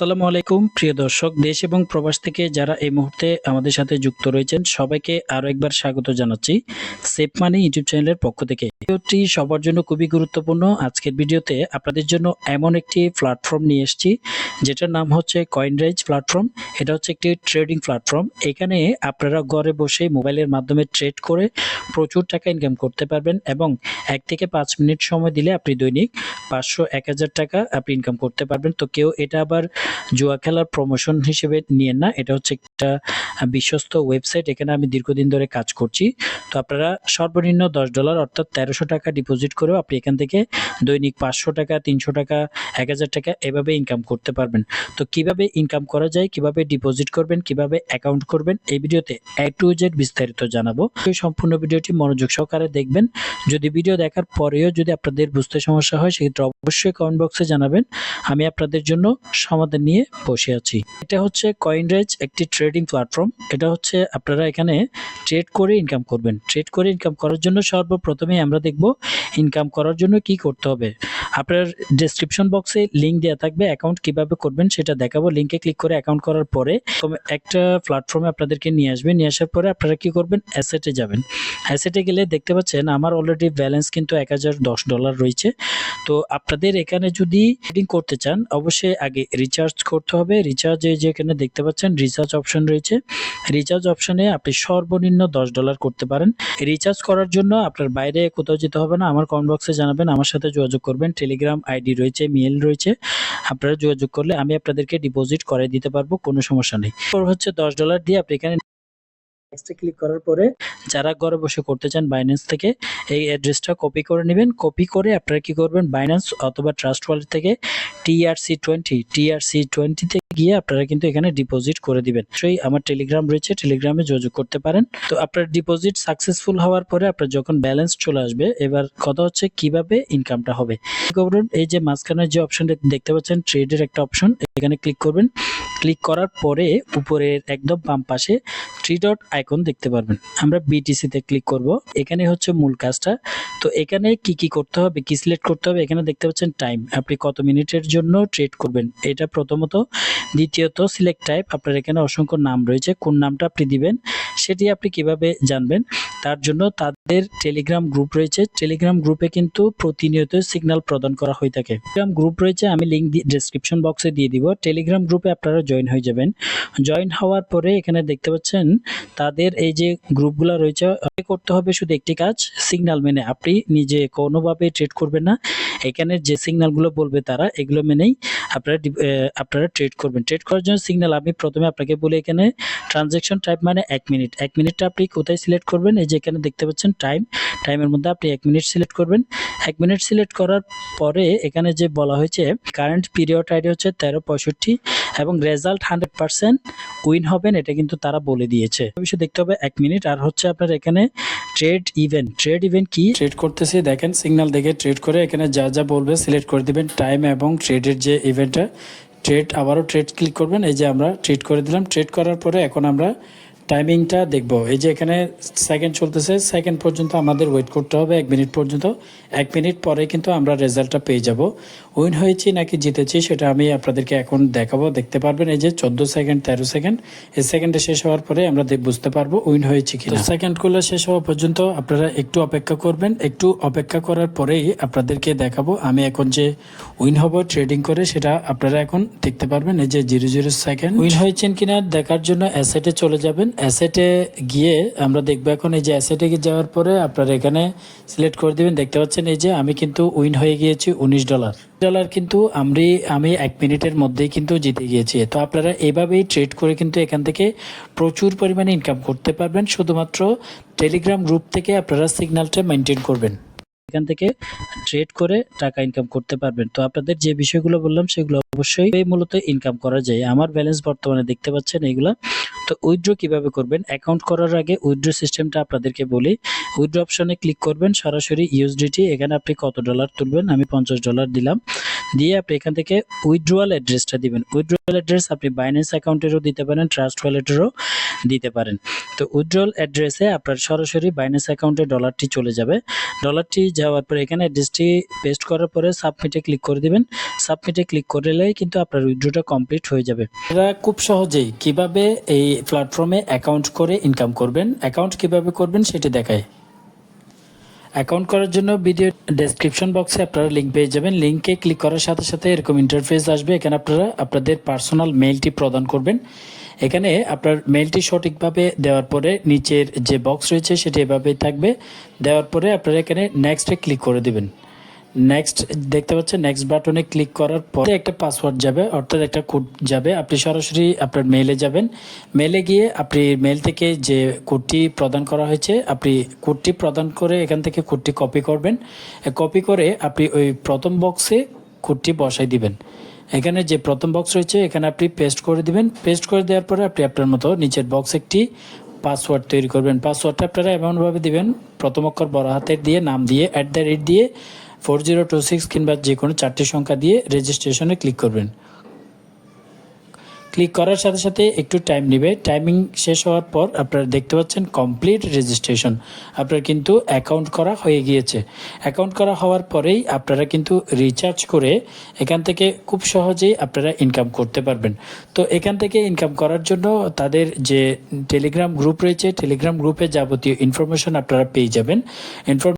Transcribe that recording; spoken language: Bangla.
আসসালামু আলাইকুম, প্রিয় দর্শক, দেশ এবং প্রবাস থেকে যারা এই মুহূর্তে আমাদের সাথে যুক্ত রয়েছেন, সবাইকে আরও একবার স্বাগত জানাচ্ছি সেফ মানি ইউটিউব চ্যানেলের পক্ষ থেকে। ভিডিওটি সবার জন্য খুবই গুরুত্বপূর্ণ। আজকের ভিডিওতে আপনাদের জন্য এমন একটি প্ল্যাটফর্ম নিয়ে এসেছি, যেটার নাম হচ্ছে কয়েনরাইজ প্ল্যাটফর্ম। এটা হচ্ছে একটি ট্রেডিং প্ল্যাটফর্ম। এখানে আপনারা ঘরে বসে মোবাইলের মাধ্যমে ট্রেড করে প্রচুর টাকা ইনকাম করতে পারবেন এবং এক থেকে পাঁচ মিনিট সময় দিলে আপনি দৈনিক পাঁচশো, এক টাকা আপনি ইনকাম করতে পারবেন। তো কেউ এটা আবার জুয়া খেলার প্রমোশন হিসেবে নিয়েন না। এটা হচ্ছে একটা বিশ্বস্ত ওয়েবসাইট এখানে আমি দীর্ঘদিন ধরে কাজ করছি। তো আপনারা সর্বনিম্ন দশ ডলার অর্থাৎ তেরোশো টাকা ডিপোজিট করেও আপনি এখান থেকে দৈনিক পাঁচশো টাকা, তিনশো টাকা, এক হাজার টাকা এভাবে ইনকাম করতে পারবেন। তো কীভাবে ইনকাম করা যায়, কীভাবে ডিপোজিট করবেন, কীভাবে অ্যাকাউন্ট করবেন, এই ভিডিওতে এ টু জেড বিস্তারিত জানাব। সম্পূর্ণ ভিডিওটি মনোযোগ সহকারে দেখবেন। যদি ভিডিও দেখার পরেও যদি আপনাদের বুঝতে সমস্যা হয়, সেক্ষেত্রে অবশ্যই কমেন্ট বক্সে জানাবেন। আমি আপনাদের জন্য সমাধান নিয়ে বসে আছি। এটা হচ্ছে কয়েনরেজ একটি ট্রেডিং প্ল্যাটফর্ম এটা হচ্ছে আপনারা এখানে ট্রেড করে ইনকাম করবেন। ট্রেড করে ইনকাম করার জন্য সর্বপ্রথমে আমরা দেখব ইনকাম করার জন্য কি করতে হবে। আপনার ডেসক্রিপশন বক্সে লিঙ্ক দেওয়া থাকবে অ্যাকাউন্ট কীভাবে করবেন সেটা দেখাবো। লিঙ্কে ক্লিক করে অ্যাকাউন্ট করার পরে একটা প্ল্যাটফর্মে আপনাদেরকে নিয়ে আসবে নিয়ে আসার পরে আপনারা কি করবেন? অ্যাসেটে যাবেন। অ্যাসেটে গেলে দেখতে পাচ্ছেন আমার অলরেডি ব্যালেন্স কিন্তু এক হাজার দশ ডলার রয়েছে। তো আপনাদের এখানে যদি ট্রেডিং করতে চান, অবশ্যই আগে রিচার্জ করতে হবে। রিচার্জ এই যে এখানে দেখতে পাচ্ছেন রিচার্জ অপশন রয়েছে। রিচার্জ অপশনে আপনি সর্বনিম্ন দশ ডলার করতে পারেন। রিচার্জ করার জন্য আপনার বাইরে কোথাও যেতে হবে না। আমার কমেন্ট বক্সে জানাবেন, আমার সাথে যোগাযোগ করবেন। টেলিগ্রাম আইডি রয়েছে মেল রয়েছে। আপনারা যোগাযোগ করলে আমি আপনাদেরকে ডিপোজিট করে দিতে পারব, কোনো সমস্যা নেই। হচ্ছে দশ ডলার দিয়ে আপনি এখানে নেক্সটে ক্লিক করার পরে যারা ঘরে বসে করতে চান বাইন্যান্স থেকে, এই অ্যাড্রেসটা কপি করে নেবেন। কপি করে আপনারা কি করবেন? বাইন্যান্স অথবা ট্রাস্ট ওয়ালেট থেকে টিআরসি টোয়েন্টি টিআরসি টোয়েন্টিতে গিয়ে আপনারা কিন্তু এখানে ডিপোজিট করে দিবেন। সেই আমার টেলিগ্রাম রয়েছে টেলিগ্রামে যোগাযোগ করতে পারেন। তো আপনার ডিপোজিট সাকসেসফুল হওয়ার পরে আপনার যখন ব্যালেন্স চলে আসবে, এবার কথা হচ্ছে কীভাবে ইনকামটা হবে। এই যে মাঝখানে যে অপশনটা দেখতে পাচ্ছেন ট্রেডের একটা অপশন এখানে ক্লিক করবেন। ক্লিক করার পরে উপরের একদম বাম পাশে থ্রি ডট আইকন দেখতে পারবেন। আমরা বিটিসি তে ক্লিক করব। এখানে হচ্ছে মূল কাজটা। তো এখানে কি কি করতে হবে, কি সিলেক্ট করতে হবে, এখানে দেখতে পাচ্ছেন টাইম আপনি কত মিনিটের জন্য ট্রেড করবেন। এটা প্রথমত। দ্বিতীয়ত সিলেক্ট টাইপ আপনার এখানে অসংখ্য নাম রয়েছে। কোন নামটা আপনি দিবেন, সেটি আপনি কীভাবে জানবেন? তার জন্য তাদের টেলিগ্রাম গ্রুপ রয়েছে। টেলিগ্রাম গ্রুপে কিন্তু প্রতিনিয়ত সিগন্যাল প্রদান করা হয়ে থাকে। টেলিগ্রাম গ্রুপ রয়েছে, আমি লিঙ্ক ডেসক্রিপশন বক্সে দিয়ে দিব। টেলিগ্রাম গ্রুপে আপনারা জয়েন হয়ে যাবেন। জয়েন হওয়ার পরে এখানে দেখতে পাচ্ছেন, তাদের এই যে গ্রুপগুলো রয়েছে করতে হবে শুধু একটি কাজ সিগন্যাল মেনে। আপনি নিজে কোনোভাবে ট্রেড করবেন না। এখানে যে সিগনালগুলো বলবে তারা, এগুলো মেনেই আপনারা আপনারা ট্রেড করবেন। ট্রেড করার জন্য সিগন্যাল আমি প্রথমে আপনাকে বলি এখানে ট্রানজ্যাকশন টাইপ মানে এক মিনিট এক মিনিটটা আপনি কোথায় সিলেক্ট করবেন? এই যে এখানে দেখতে পাচ্ছেন টাইম টাইমের মধ্যে আপনি এক মিনিট সিলেক্ট করবেন। এক মিনিট সিলেক্ট করার পরে এখানে যে বলা হয়েছে কারেন্ট পিরিয়ড আইডি হচ্ছে তেরো পঁয়ষট্টি এবং রেজাল্ট হান্ড্রেড পার্সেন্ট উইন হবেন, এটা কিন্তু তারা বলে দিয়েছে। অবশ্যই দেখতে হবে এক মিনিট। আর হচ্ছে আপনার এখানে ট্রেড ইভেন্ট ট্রেড ইভেন্ট কি? ট্রেড করতেছি, দেখেন সিগন্যাল দেখে ট্রেড করে এখানে যা যা বলবে সিলেক্ট করে দিবেন। টাইম এবং ট্রেডের যে ইভেন্টটা ট্রেড আবারও ট্রেড ক্লিক করবেন। এই যে আমরা ট্রেড করে দিলাম। ট্রেড করার পরে এখন আমরা টাইমিংটা দেখব। এই যে এখানে সেকেন্ড চলতেছে সেকেন্ড পর্যন্ত আমাদের ওয়েট করতে হবে, এক মিনিট পর্যন্ত। এক মিনিট পরে কিন্তু আমরা রেজাল্টটা পেয়ে যাব। উইন হয়েছি নাকি জিতেছি সেটা আমি আপনাদেরকে এখন দেখাবো। দেখতে পারবেন এই যে চোদ্দ সেকেন্ড তেরো সেকেন্ড এই সেকেন্ডে শেষ হওয়ার পরে আমরা বুঝতে পারব উইন হয়েছে কি সেকেন্ডগুলো শেষ হওয়া পর্যন্ত আপনারা একটু অপেক্ষা করবেন। একটু অপেক্ষা করার পরেই আপনাদেরকে দেখাবো আমি এখন যে উইন হব ট্রেডিং করে সেটা আপনারা এখন দেখতে পারবেন। এই যে জিরো জিরো সেকেন্ড উইন হয়েছেন কিনা দেখার জন্য অ্যাসেটে চলে যাবেন। অ্যাসেটে গিয়ে আমরা দেখব এখন এই যে অ্যাসেটে গিয়ে যাওয়ার পরে আপনারা এখানে সিলেক্ট করে দিবেন। দেখতে পাচ্ছেন এই যে আমি কিন্তু উইন হয়ে গিয়েছি উনিশ ডলার ডলার কিন্তু আমি আমি এক মিনিটের মধ্যেই কিন্তু জিতে গিয়েছি। তো আপনারা এভাবেই ট্রেড করে কিন্তু এখান থেকে প্রচুর পরিমাণে ইনকাম করতে পারবেন। শুধুমাত্র টেলিগ্রাম গ্রুপ থেকে আপনারা সিগন্যালটা মেনটেন করবেন। এখান থেকে ট্রেড করে টাকা ইনকাম করতে পারবেন। তো আপনাদের যে বিষয়গুলো বললাম, সেগুলো অবশ্যই মূলত ইনকাম করা যায়। আমার ব্যালেন্স বর্তমানে দেখতে পাচ্ছেন এইগুলো তো উইথড্র কীভাবে করবেন? অ্যাকাউন্ট করার আগে উইথড্র সিস্টেমটা আপনাদেরকে বলি। উইথড্র অপশনে ক্লিক করবেন। সরাসরি ইউএসডিটি এখানে আপনি কত ডলার তুলবেন? আমি পঞ্চাশ ডলার দিলাম। দিয়ে আপনি এখান থেকে উইথড্রোয়াল অ্যাড্রেসটা দিবেন। উইথড্রোয়াল অ্যাড্রেস আপনি বাইন্যান্স অ্যাকাউন্টেরও দিতে পারেন ট্রাস্ট ওয়ালেটেরও দিতে পারেন। তো উইথড্রোয়াল অ্যাড্রেসে আপনার সরাসরি বাইন্যান্স অ্যাকাউন্টে ডলারটি চলে যাবে। ডলারটি যাওয়ার পরে এখানে অ্যাড্রেসটি পেস্ট করার পরে সাবমিটে ক্লিক করে দিবেন। সাবমিটে ক্লিক করলেই কিন্তু আপনার উইথড্রোটা কমপ্লিট হয়ে যাবে। এরা খুব সহজেই কীভাবে এই প্ল্যাটফর্মে অ্যাকাউন্ট করে ইনকাম করবেন অ্যাকাউন্ট কীভাবে করবেন সেটি দেখায়। অ্যাকাউন্ট করার জন্য ভিডিও ডেসক্রিপশন বক্সে আপনারা লিঙ্ক পেয়ে যাবেন। লিঙ্কে ক্লিক করার সাথে সাথে এরকম ইন্টারফেস আসবে। এখানে আপনারা আপনাদের পার্সোনাল মেইলটি প্রদান করবেন। এখানে আপনার মেইলটি সঠিকভাবে দেওয়ার পরে নিচের যে বক্স রয়েছে সেটি এভাবেই থাকবে। দেওয়ার পরে আপনারা এখানে নেক্সটে ক্লিক করে দিবেন। নেক্সট দেখতে পাচ্ছেন নেক্সট বাটনে ক্লিক করার পরে একটা পাসওয়ার্ড যাবে, অর্থাৎ একটা কোড যাবে। আপনি সরাসরি আপনার মেইলে যাবেন। মেইলে গিয়ে আপনি মেইল থেকে যে কোডটি প্রদান করা হয়েছে, আপনি কোডটি প্রদান করে এখান থেকে কোডটি কপি করবেন। কপি করে আপনি ওই প্রথম বক্সে কোডটি বসাই দিবেন। এখানে যে প্রথম বক্স রয়েছে, এখানে আপনি পেস্ট করে দিবেন। পেস্ট করে দেওয়ার পরে আপনি আপনার মতো নিচের বক্স একটি পাসওয়ার্ড তৈরি করবেন। পাসওয়ার্ডটা আপনারা এমনভাবে দিবেন, প্রথম অক্ষর বড় হাতের দিয়ে, নাম দিয়ে অ্যাট দ্য রেট দিয়ে। ফোর জিরো টু সিক্স কিংবা যে কোনো চারটি সংখ্যা দিয়ে রেজিস্ট্রেশনে ক্লিক করবেন। ক্লিক করার সাথে সাথে একটু টাইম নেবে। টাইমিং শেষ হওয়ার পর আপনারা দেখতে পাচ্ছেন কমপ্লিট রেজিস্ট্রেশন আপনার কিন্তু অ্যাকাউন্ট করা হয়ে গিয়েছে। অ্যাকাউন্ট করা হওয়ার পরেই আপনারা কিন্তু রিচার্জ করে এখান থেকে খুব সহজেই আপনারা ইনকাম করতে পারবেন। তো এখান থেকে ইনকাম করার জন্য তাদের যে টেলিগ্রাম গ্রুপ রয়েছে টেলিগ্রাম গ্রুপে যাবতীয় ইনফরমেশন আপনারা পেয়ে যাবেন। ইনফরমেশন